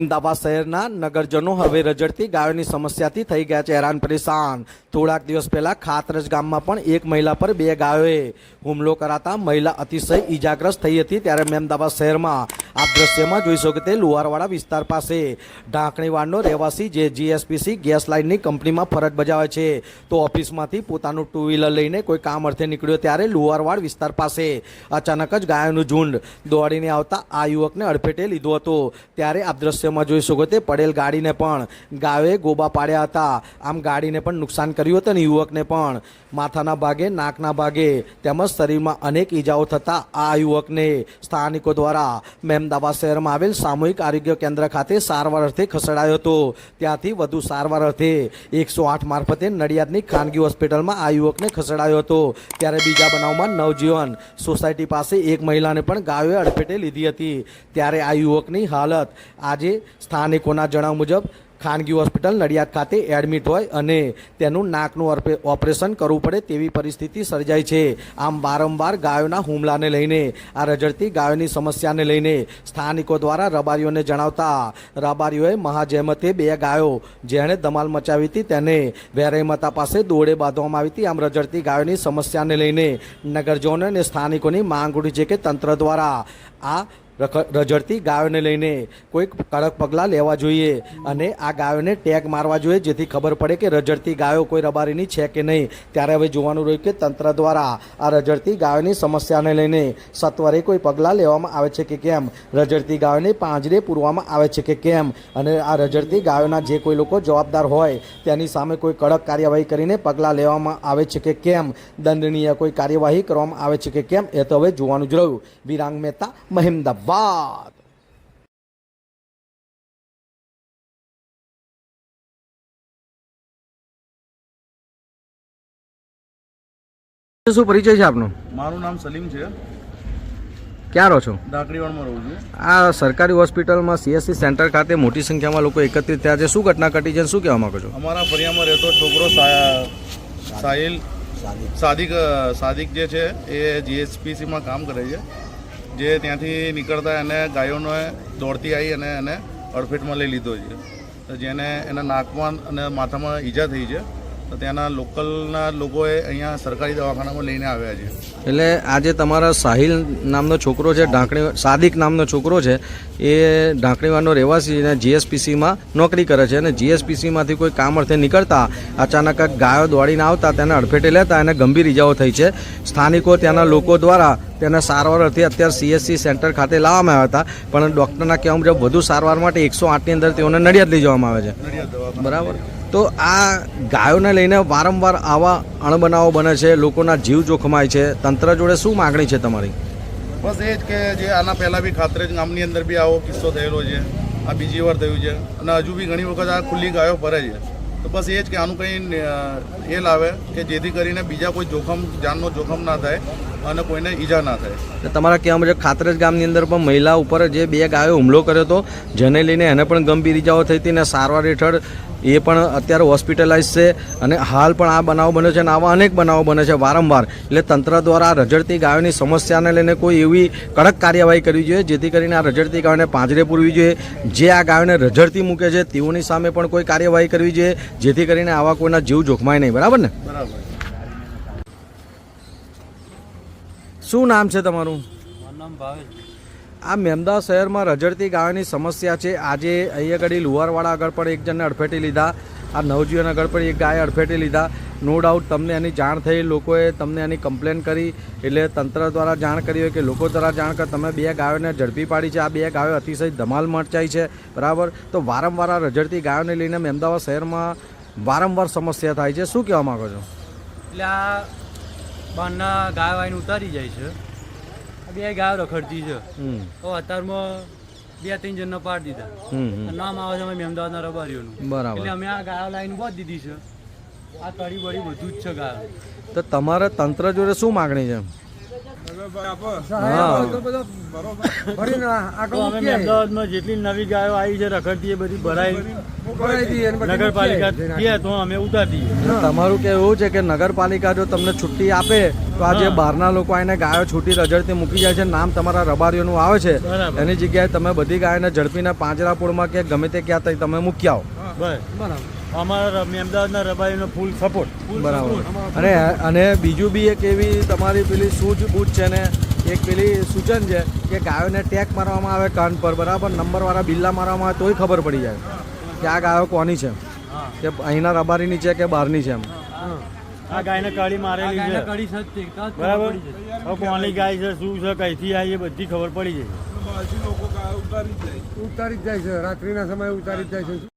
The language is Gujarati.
અમદાવાદ શહેરના નગરજનો હવે રજડતી ગાયોની સમસ્યાથી થઈ ગયા છે હેરાન પરેશાન. થોડાક દિવસ પહેલા ખાતરજ ગામમાં પણ એક મહિલા પર બે ગાયોએ હુમલો કરાતા મહિલા અતિશય ઈજાગ્રસ્ત થઈ હતી ત્યારે મહેમદાવાદ શહેરમાં આ દ્રશ્યમાં જોઈ શકો તે લુહારવાડા વિસ્તાર પાસે ઢાંકણીવાડનો રહેવાસી જે જીએસપીસી ગેસ લાઇનની કંપનીમાં ફરજ બજાવે છે. તો ઓફિસમાંથી પોતાનું ટુ વ્હીલર લઈને કોઈ કામ અર્થે નીકળ્યો ત્યારે લુહારવાડ વિસ્તાર પાસે અચાનક જ ગાયોનું ઝુંડ દોડીને આવતા આ યુવકને અડફેટે લીધો હતો. ત્યારે આપ દ્રશ્યમાં જોઈ શકો તે પડેલ ગાડીને પણ ગાવે ગોબા પાડ્યા હતા. આમ ગાડીને પણ નુકસાન કર્યું હતું અને યુવકને પણ. માથાના ભાગે, નાકના ભાગે તેમજ શરીરમાં અનેક ઈજાઓ થતા આ યુવકને સ્થાનિકો દ્વારા મહેમદાબાદ શહેરમાં આવેલ સામૂહિક આરોગ્ય કેન્દ્ર ખાતે સારવાર અર્થે ખસેડાયો હતો. ત્યાંથી વધુ સારવાર અર્થે એકસો આઠ મારફતે નડિયાદની ખાનગી હોસ્પિટલમાં આ યુવકને ખસેડાયો હતો. ત્યારે બીજા બનાવમાં નવજીવન સોસાયટી પાસે એક મહિલાને પણ ગાયોએ અડફેટે લીધી હતી. ત્યારે આ યુવકની હાલત આજે સ્થાનિકોના જણાવ મુજબ, ખાનગી હોસ્પિટલ નડિયાદ ખાતે એડમિટ હોય અને તેનું નાકનું ઓપરેશન કરવું પડે તેવી પરિસ્થિતિ સર્જાય છે. આમ વારંવાર ગાયોના હુમલાને લઈને, આ રજડતી ગાયોની સમસ્યાને લઈને સ્થાનિકો દ્વારા રબારીઓને જણાવતા રબારીઓએ મહાજહેમતે બે ગાયો જેણે ધમાલ મચાવી હતી તેને વેરાઈમતા પાસે દોડે બાંધવામાં આવી હતી. આમ રજડતી ગાયોની સમસ્યાને લઈને નગરજનો અને સ્થાનિકોની માંગ ઉઠી છે કે તંત્ર દ્વારા આ રજડતી ગાયોને લઈને કોઈક કડક પગલાં લેવા જોઈએ અને આ ગાયોને ટેગ મારવા જોઈએ, જેથી ખબર પડે કે રજડતી ગાયો કોઈ રબારીની છે કે નહીં. ત્યારે હવે જોવાનું રહ્યું કે તંત્ર દ્વારા આ રજડતી ગાયોની સમસ્યાને લઈને સત્વરે કોઈ પગલાં લેવામાં આવે છે કે કેમ? રજડતી ગાયોને પાંજરે પૂરવામાં આવે છે કે કેમ? અને આ રજડતી ગાયોના જે કોઈ લોકો જવાબદાર હોય, તેની સામે કોઈ કડક કાર્યવાહી કરીને પગલાં લેવામાં આવે છે કે કેમ? દંડનીય કોઈ કાર્યવાહી કરવામાં આવે છે કે કેમ? એ તો હવે જોવાનું જ રહ્યું. વિરાંગ મહેતા મહેમદાબાદ શું પરિચય છે આપનો? મારું નામ સલીમ છે. ક્યાં રહો છો? ડાકડીવાડમાં રહું છું. આ સરકારી હોસ્પિટલમાં સીએસસી સેન્ટર ખાતે મોટી સંખ્યામાં લોકો એકત્રિત થયા છે. શું ઘટના ઘટી છે શું કહેવા માંગો છો? અમારા ફરિયામાં રહેતો છોકરો સાહિલ સાદિક. સાદિક જે છે એ જીએસપીસીમાં કામ કરે છે. જે ત્યાંથી નીકળતા એને ગાયોને દોડતી આવી અને એને અડફેટમાં લઈ લીધો છે. જેને એના નાકમાં અને માથામાં ઈજા થઈ છે તો ત્યાંના લોકલના લોકોએ અહીંયા સરકારી દવાખાનામાં લઈને આવ્યા છે. એટલે આજે તમારા સાહિલ નામનો છોકરો છે ઢાંકણી સાદિક નામનો છોકરો છે એ ઢાંકણીવાનો રહેવાસી અને જીએસપીસીમાં નોકરી કરે છે અને જીએસપીસીમાંથી કોઈ કામ અર્થે નીકળતા અચાનક ગાયો દોડીને આવતા તેને અડફેટે લેતા એને ગંભીર ઇજાઓ થઈ છે. સ્થાનિકો ત્યાંના લોકો દ્વારા તેને સારવાર અર્થે અત્યારે સીએસસી સેન્ટર ખાતે લાવવામાં આવ્યા હતા પણ ડૉક્ટરના કહેવા મુજબ વધુ સારવાર માટે એકસો આઠની અંદર તેઓને નડિયાદ લઈ જવામાં આવે છે. બરાબર. તો આ ગાયોને લઈને વારંવાર આવા અણબનાવો બને છે લોકોના જીવ જોખમાય છે. તંત્ર જોડે શું માગણી છે તમારી? બસ એ જ કે જે આના પહેલાં બી ખાતરેજ ગામની અંદર બી આવો કિસ્સો થયેલો છે આ બીજી વાર થયું છે અને હજુ બી ઘણી વખત આ ખુલ્લી ગાયો ફરે છે. તો બસ એ જ કે આનું કંઈ એ લાવે કે જેથી કરીને બીજા કોઈ જોખમ જાનનો જોખમ ના થાય અને કોઈને ઈજા ના થાય. તમારા કહેવા મુજબ ખાતરેજ ગામની અંદર પણ મહિલા ઉપર જે બે ગાયો હુમલો કર્યો હતો જેને લઈને એને પણ ગંભીર ઈજાઓ થઈ હતી અને સારવાર હેઠળ એ પણ અત્યારે હોસ્પિટલાઇઝ છે અને હાલ પણ આ બનાવ બન્યો છે અને આવા અનેક બનાવો બને છે વારંવાર. એટલે તંત્ર દ્વારા રજડતી ગાયોની સમસ્યાને લઈને કોઈ એવી કડક કાર્યવાહી કરવી જોઈએ જેથી કરીને આ રજડતી ગાયોને પાંજરે પૂરવી જોઈએ. જે આ ગાયોને રજડતી મૂકે છે તેઓની સામે પણ કોઈ કાર્યવાહી કરવી જોઈએ જેથી કરીને આવા કોઈના જીવ જોખમાય નહીં. બરાબર ને? બરાબર. શું નામ છે તમારું? મારું નામ ભાવેશ. આ મેમદા શહેરમાં રજડતી ગાયોની સમસ્યા છે. આજે અહીંયા આગળ લુહારવાડા આગળ પણ એક જણને અડફેટી લીધા. આ નવજીવન આગળ પણ એક ગાય અડફેટી લીધા. નો ડાઉટ તમને એની જાણ થઈ. લોકોએ તમને એની કમ્પ્લેન કરી. એટલે તંત્ર દ્વારા જાણ કરી હોય કે લોકો દ્વારા જાણ કર. તમે બે ગાયોને ઝડપી પાડી છે. આ બે ગાયો અતિશય ધમાલ મચાઈ છે. બરાબર? તો વારંવાર આ રજડતી ગાયોને લઈને મહેમદાવાદ શહેરમાં વારંવાર સમસ્યા થાય છે. શું કહેવા માગો છો? એટલે આ બહારના ગાયો આવીને ઉતારી જાય છે. બે ગાયો રખડતી છે. તો અત્યારમાં બે ત્રણ જણને પાડી દીધા. નામ આવે છે અમે અમદાવાદના રબારીઓનું. બરાબર. એટલે અમે આ ગાયો લાઈન બહુ દીધી છે. આ તળી બળી બધું જ છે ગાયો. તો તમારા તંત્ર જોડે શું માગણી છે? અમદાવાદમાં જેટલી નવી ગાયો આવી છે રખડતી એ બધી ભરાઈ નગરપાલિકા તો અમે ઉતારી તમારું કે એવું છે કે નગરપાલિકા જો તમને છુટ્ટી આપે તો આ જે બહારના લોકો આવીને ગાયો છૂટી રજડતી મૂકી જાય છે નામ તમારા રબારીઓનું આવે છે. એની જગ્યાએ તમે બધી ગાયોને ઝડપીને પાંજરાપોળમાં કે ગમે તે ક્યાં તમે મૂકી આવો. બસ. બરાબર. અમારા અમદાવાદના રબારીનો ફૂલ સપોર્ટ બરાબર. અને અને બીજું બી એક એવી તમારી પેલી સૂઝબૂઝ છે ને એક પેલી સૂચન છે કે ગાયોને ટેક મારવામાં આવે કાન પર બરાબર? નંબરવાળા બિલ્લા મારવામાં આવે તોય ખબર પડી જાય કે આ ગાયો કોની છે. કે અહીંના રબારીની છે કે બહારની છે એમ. આ ગાયને કાળી મારેલી છે. બરાબર? હવે કોની ગાય છે શું છે કઈથી આવી એ બધી ખબર પડી જાય. ઉતારી જ જાય છે. રાત્રિના સમયે ઉતારી જ જાય છે.